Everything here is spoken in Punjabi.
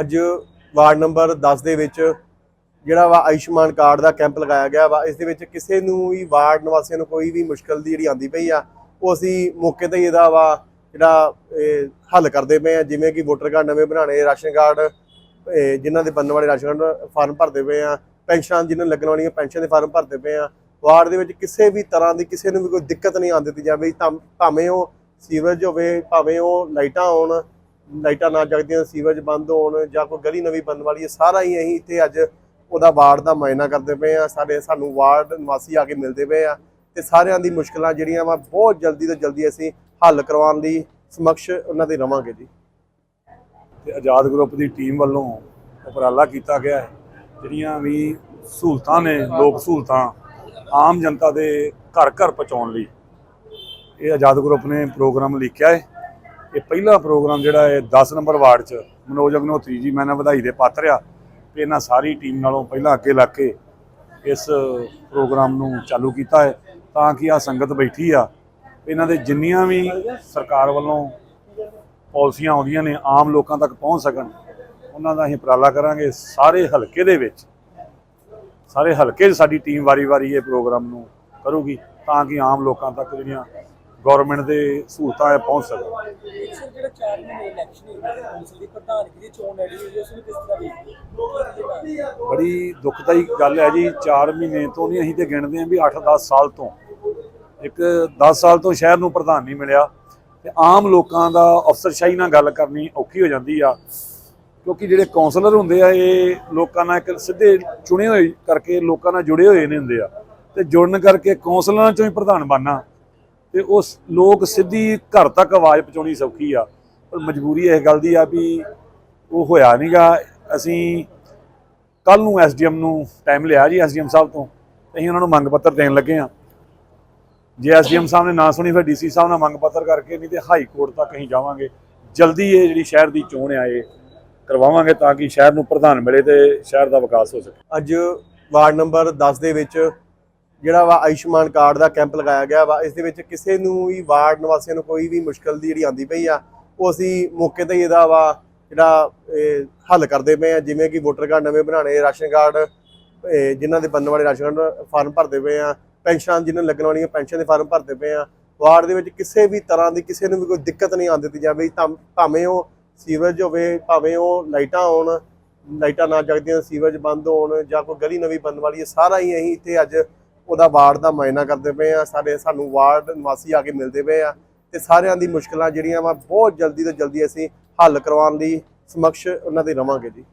ਅੱਜ ਵਾਰਡ ਨੰਬਰ 10 ਦੇ ਵਿੱਚ ਜਿਹੜਾ ਵਾ ਆਯੁਸ਼ਮਾਨ ਕਾਰਡ ਦਾ ਕੈਂਪ ਲਗਾਇਆ ਗਿਆ ਵਾ, ਇਸ ਦੇ ਵਿੱਚ ਕਿਸੇ ਨੂੰ ਵੀ ਵਾਰਡ ਨਿਵਾਸੀਆਂ ਨੂੰ ਕੋਈ ਵੀ ਮੁਸ਼ਕਲ ਦੀ ਜਿਹੜੀ ਆਂਦੀ ਪਈ ਆ, ਉਹ ਅਸੀਂ ਮੌਕੇ ਤੇ ਹੀ ਇਹਦਾ ਵਾ ਜਿਹੜਾ, ਇਹ, ਹੱਲ ਕਰਦੇ ਪਏ ਆ, ਜਿਵੇਂ ਕਿ ਵੋਟਰ ਕਾਰਡ ਨਵੇਂ ਬਣਾਉਣੇ, ਰਾਸ਼ਨ ਕਾਰਡ, ਇਹ, ਜਿਨ੍ਹਾਂ ਦੇ ਬਣਨ ਵਾਲੇ ਰਾਸ਼ਨ ਕਾਰਡ ਫਾਰਮ ਭਰਦੇ ਪਏ ਆ, ਪੈਨਸ਼ਨਾਂ ਜਿਨ੍ਹਾਂ ਨੂੰ ਲੱਗਣ ਵਾਲੀਆਂ ਪੈਨਸ਼ਨ ਦੇ ਫਾਰਮ ਭਰਦੇ ਪਏ ਆ, ਵਾਰਡ ਦੇ ਵਿੱਚ ਕਿਸੇ ਵੀ ਤਰ੍ਹਾਂ ਦੀ ਕਿਸੇ ਨੂੰ ਵੀ ਕੋਈ ਦਿੱਕਤ ਨਹੀਂ ਆਉਣ ਦਿੱਤੀ ਜਾਵੇ ਤਾਂ- ਭਾਵੇਂ ਉਹ ਸੀਵਰੇਜ ਹੋਵੇ, ਭਾਵੇਂ ਉਹ ਲਾਈਟਾਂ ਹੋਣ ਲਾਈਟਾਂ ਨਾ ਜਗਦੀਆਂ, ਸੀਵਰੇਜ ਬੰਦ ਹੋਣ ਜਾਂ ਕੋਈ ਗਲੀ ਨਵੀਂ ਬਣਨ ਵਾਲੀ ਹੈ, ਸਾਰਾ ਹੀ ਅਸੀਂ ਇੱਥੇ ਅੱਜ ਉਹਦਾ ਵਾਰਡ ਦਾ ਮਾਇਨਾ ਕਰਦੇ ਪਏ ਆ ਸਾਡੇ ਸਾਨੂੰ ਵਾਰਡ ਨਿਵਾਸੀ ਆ ਕੇ ਮਿਲਦੇ ਪਏ ਆ ਤੇ ਸਾਰਿਆਂ ਦੀ ਮੁਸ਼ਕਲਾਂ ਜਿਹੜੀਆਂ ਵਾ, ਬਹੁਤ ਜਲਦੀ ਤੋਂ ਜਲਦੀ ਅਸੀਂ ਹੱਲ ਕਰਵਾਉਣ ਲਈ ਸਮਕਸ਼ ਉਹਨਾਂ ਦੇ ਰਵਾਂਗੇ ਜੀ। ਤੇ ਆਜ਼ਾਦ ਗਰੁੱਪ ਦੀ ਟੀਮ ਵੱਲੋਂ ਉਪਰਾਲਾ ਕੀਤਾ ਗਿਆ ਹੈ। ਜਿਹੜੀਆਂ ਵੀ ਸਹੂਲਤਾਂ ਨੇ, ਲੋਕ ਸਹੂਲਤਾਂ ਆਮ ਜਨਤਾ ਦੇ ਘਰ ਘਰ ਪਹੁੰਚਾਉਣ ਲਈ, ਇਹ ਆਜ਼ਾਦ ਗਰੁੱਪ ਨੇ ਪ੍ਰੋਗਰਾਮ ਲਿਖਿਆ ਹੈ। ਇਹ ਪਹਿਲਾ ਪ੍ਰੋਗਰਾਮ ਜਿਹੜਾ ਹੈ 10 ਨੰਬਰ ਵਾਰਡ 'ਚ ਮਨੋਜ ਅਗਨੋਤਰੀ ਜੀ ਮੈਂ ਨਾ ਵਧਾਈ ਦੇ ਪਾਤਰ ਆ ਕਿ ਇਹਨਾਂ ਸਾਰੀ ਟੀਮ ਨਾਲੋਂ ਪਹਿਲਾਂ ਅੱਗੇ ਲੱਗ ਕੇ ਇਸ ਪ੍ਰੋਗਰਾਮ ਨੂੰ ਚਾਲੂ ਕੀਤਾ ਹੈ ਤਾਂ ਕਿ ਆ ਸੰਗਤ ਬੈਠੀ ਆ। ਇਹਨਾਂ ਦੇ ਜਿੰਨੀਆਂ ਵੀ ਸਰਕਾਰ ਵੱਲੋਂ ਪਾਲਿਸੀਆਂ ਆਉਂਦੀਆਂ ਨੇ, ਆਮ ਲੋਕਾਂ ਤੱਕ ਪਹੁੰਚ ਸਕਣ, ਉਹਨਾਂ ਦਾ ਅਸੀਂ ਉਪਰਾਲਾ ਕਰਾਂਗੇ ਸਾਰੇ ਹਲਕੇ ਦੇ ਵਿੱਚ। ਸਾਰੇ ਹਲਕੇ 'ਚ ਸਾਡੀ ਟੀਮ ਵਾਰੀ-ਵਾਰੀ ਇਹ ਪ੍ਰੋਗਰਾਮ ਨੂੰ ਕਰੂਗੀ ਤਾਂ ਕਿ ਆਮ ਲੋਕਾਂ ਤੱਕ ਜਿਹੜੀਆਂ ਗਵਰਨਮੈਂਟ ਦੇ ਸਹੂਲਤਾਂ ਪਹੁੰਚ ਸਕਣ। ਸਰ ਜਿਹੜਾ 4 ਮਹੀਨੇ ਇਲੈਕਸ਼ਨ ਹੋਈ ਹੈ ਕੌਂਸਲ ਦੀ ਪ੍ਰਧਾਨਗੀ ਦੀ ਚੋਣ ਲੜੀ ਹੋਈ ਹੈ ਉਸ ਨੂੰ ਕਿਸ ਤਰ੍ਹਾਂ ਵੇਖਦੇ ਹੋ? ਬੜੀ ਦੁਖਦਾਈ ਗੱਲ ਹੈ ਜੀ 4 ਮਹੀਨੇ ਤੋਂ ਨਹੀਂ ਅਸੀਂ ਤੇ ਗਿਣਦੇ ਆਂ ਵੀ 8-10 ਸਾਲ ਤੋਂ। ਇੱਕ 10 ਸਾਲ ਤੋਂ ਸ਼ਹਿਰ ਨੂੰ ਪ੍ਰਧਾਨ ਨਹੀਂ ਮਿਲਿਆ ਤੇ ਆਮ ਲੋਕਾਂ ਦਾ ਅਫਸਰਸ਼ਾਹੀ ਨਾਲ ਗੱਲ ਕਰਨੀ ਔਖੀ ਹੋ ਜਾਂਦੀ ਆ। ਕਿਉਂਕਿ ਜਿਹੜੇ ਕਾਉਂਸਲਰ ਹੁੰਦੇ ਆ ਇਹ ਲੋਕਾਂ ਨਾਲ ਇੱਕ ਸਿੱਧੇ ਚੁਣੇ ਹੋਏ ਕਰਕੇ ਲੋਕਾਂ ਨਾਲ ਜੁੜੇ ਹੋਏ ਨੇ ਹੁੰਦੇ ਆ। ਤੇ ਜੁੜਨ ਕਰਕੇ ਕਾਉਂਸਲਰਾਂ ਚੋਂ ਹੀ ਪ੍ਰਧਾਨ ਬਣਨਾ। ਤੇ ਉਸ ਲੋਕ ਸਿੱਧੀ ਘਰ ਤੱਕ ਆਵਾਜ਼ ਪਹੁੰਚਾਉਣੀ ਸੌਖੀ ਆ। ਪਰ ਮਜਬੂਰੀ ਇਸ ਗੱਲ ਦੀ ਆ ਵੀ ਉਹ ਹੋਇਆ ਨਹੀਂਗਾ ਅਸੀਂ ਕੱਲ ਨੂੰ ਐਸਡੀਐਮ ਨੂੰ ਟਾਈਮ ਲਿਆ ਜੀ ਐਸਡੀਐਮ ਸਾਹਿਬ ਤੋਂ। ਅਸੀਂ ਉਹਨਾਂ ਨੂੰ ਮੰਗ ਪੱਤਰ ਦੇਣ ਲੱਗੇ ਆ ਜੇ ਐਸਡੀਐਮ ਸਾਹਿਬ ਨੇ ਨਾ ਸੁਣੀ, ਫਿਰ ਡੀਸੀ ਸਾਹਿਬ ਨਾਲ ਮੰਗ ਪੱਤਰ ਕਰਕੇ ਨਹੀਂ ਤੇ ਹਾਈ ਕੋਰਟ ਤੱਕ ਅਸੀਂ ਜਾਵਾਂਗੇ। ਜਲਦੀ ਇਹ ਜਿਹੜੀ ਸ਼ਹਿਰ ਦੀ ਚੋਣ ਆ, ਇਹ ਕਰਵਾਵਾਂਗੇ ਤਾਂ ਕਿ ਸ਼ਹਿਰ ਨੂੰ ਪ੍ਰਧਾਨ ਮਿਲੇ ਤੇ ਸ਼ਹਿਰ ਦਾ ਵਿਕਾਸ ਹੋ ਸਕੇ। ਅੱਜ ਵਾਰਡ ਨੰਬਰ 10 ਦੇ ਵਿੱਚ ਜਿਹੜਾ ਵਾ ਆਯੁਸ਼ਮਾਨ ਕਾਰਡ ਦਾ ਕੈਂਪ ਲਗਾਇਆ ਗਿਆ ਵਾ, ਇਸ ਦੇ ਵਿੱਚ ਕਿਸੇ ਨੂੰ ਵੀ ਵਾਰਡ ਨਿਵਾਸੀਆਂ ਨੂੰ ਕੋਈ ਵੀ ਮੁਸ਼ਕਲ ਦੀ ਜਿਹੜੀ ਆਂਦੀ ਪਈ ਆ, ਉਹ ਅਸੀਂ ਮੌਕੇ ਤੇ ਹੀ ਇਹਦਾ ਵਾ ਜਿਹੜਾ ਹੱਲ ਕਰਦੇ ਪਏ ਆ, ਜਿਵੇਂ ਕਿ ਵੋਟਰ ਕਾਰਡ ਨਵੇਂ ਬਣਾਉਣੇ, ਰਾਸ਼ਨ ਕਾਰਡ, ਇਹ ਜਿਨ੍ਹਾਂ ਦੇ ਬਣਨ ਵਾਲੇ ਰਾਸ਼ਨ ਕਾਰਡ ਫਾਰਮ ਭਰਦੇ ਪਏ ਆ, ਪੈਨਸ਼ਨਾਂ ਜਿਨ੍ਹਾਂ ਨੂੰ ਲੱਗਣ ਵਾਲੀਆਂ ਪੈਨਸ਼ਨ ਦੇ ਫਾਰਮ ਭਰਦੇ ਪਏ ਆ, ਵਾਰਡ ਦੇ ਵਿੱਚ ਕਿਸੇ ਵੀ ਤਰ੍ਹਾਂ ਦੀ ਕਿਸੇ ਨੂੰ ਵੀ ਕੋਈ ਦਿੱਕਤ ਨਹੀਂ ਆਉਣ ਦਿੱਤੀ ਜਾਵੇ ਤਾਂ- ਭਾਵੇਂ ਉਹ ਸੀਵਰੇਜ ਹੋਵੇ, ਭਾਵੇਂ ਉਹ ਲਾਈਟਾਂ ਹੋਣ, ਲਾਈਟਾਂ ਨਾ ਜਗਦੀਆਂ, ਸੀਵਰੇਜ ਬੰਦ ਹੋਣ, ਜਾਂ ਕੋਈ ਗਲੀ ਨਵੀਂ ਬਣਨ ਵਾਲੀ ਹੈ, ਸਾਰਾ ਹੀ ਅਸੀਂ ਇੱਥੇ ਅੱਜ ਉਹਦਾ ਵਾਰਡ ਦਾ ਮਾਇਨਾ ਕਰਦੇ ਪਏ ਆ, ਸਾਡੇ ਸਾਨੂੰ ਵਾਰਡ ਨਿਵਾਸੀ ਆ ਕੇ ਮਿਲਦੇ ਪਏ ਆ ਤੇ ਸਾਰਿਆਂ ਦੀ ਮੁਸ਼ਕਲਾਂ ਜਿਹੜੀਆਂ ਵਾ, ਬਹੁਤ ਜਲਦੀ ਤੋਂ ਜਲਦੀ ਅਸੀਂ ਹੱਲ ਕਰਵਾਉਣ ਲਈ ਸਮਕਸ਼ ਉਹਨਾਂ ਦੇ ਰਵਾਂਗੇ ਜੀ।